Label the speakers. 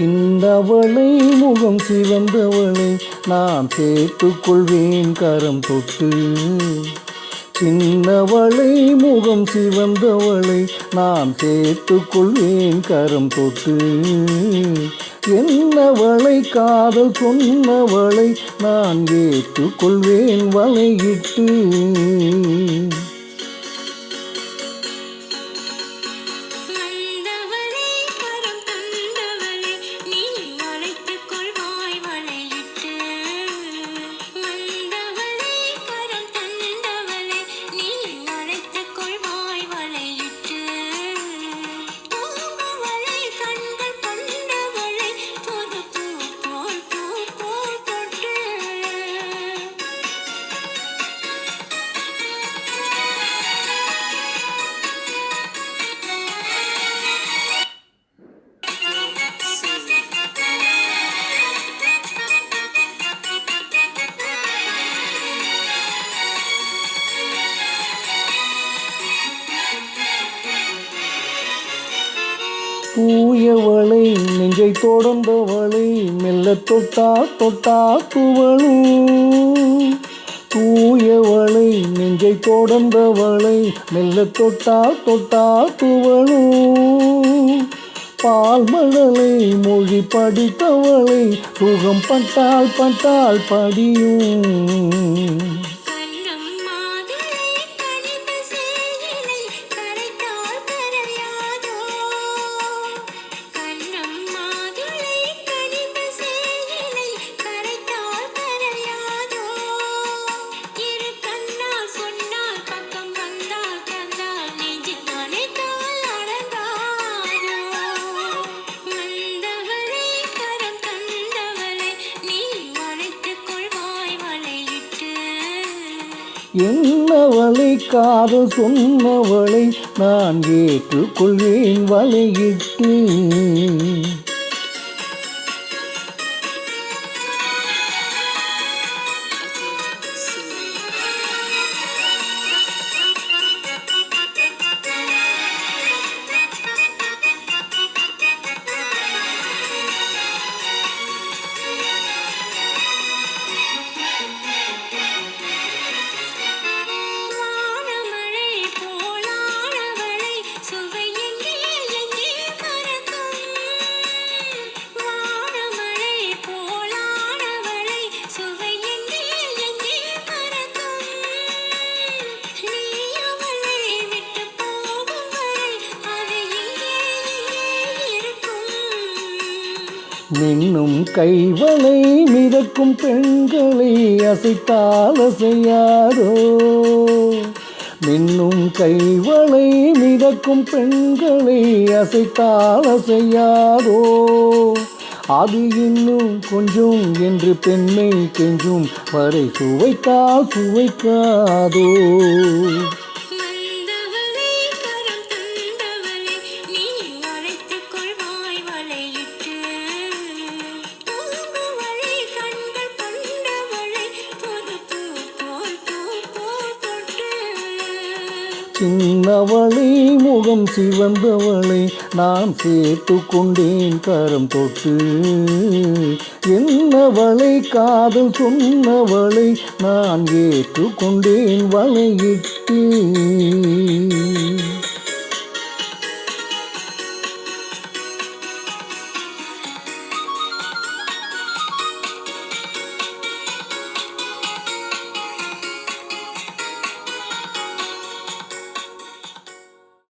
Speaker 1: சின்னவளை முகம் சிவந்தவளை நான் சேர்த்துக்கொள்வேன் கரம் தொட்டு. சின்னவளை முகம் சிவந்தவளை நான் சேர்த்துக்கொள்வேன் கரம் தொட்டு. என்னவளை காதல் சொன்னவளை நான் ஏற்றுக்கொள்வேன் வலையிட்டு. தூயவளை நெஞ்சை தொடர்ந்தவளை மெல்ல தொட்டா தொட்டா துவளும் தூயவளை நெஞ்சை தொடர்ந்தவளை மெல்ல தொட்டா தொட்டா துவளும் பால் மழலை மொழி படித்தவளை சுகம் பட்டால் பட்டால் படியும். என்னவளை காதல் சொன்னவளை நான் ஏற்றுக்கொள்வேன் வலையிட்டு. மின்னும் கைவளை மிதக்கும் பெண்களை அசைத்தால் அசையாரோ மின்னும் கைவளை மிதக்கும் பெண்களை அசைத்தால் அசையாரோ அது இன்னும் கொஞ்சம் என்று பெண்மை கெஞ்சும் வரை சுவைத்தால் சுவைக்காதோ? சின்னவளை முகம் சிவந்தவளை நான் சேர்த்து கொண்டேன் கரம் தொட்டு. என்னவளை காதல் சொன்னவளை நான் ஏற்றுக்கொண்டேன் வலையிட்டு.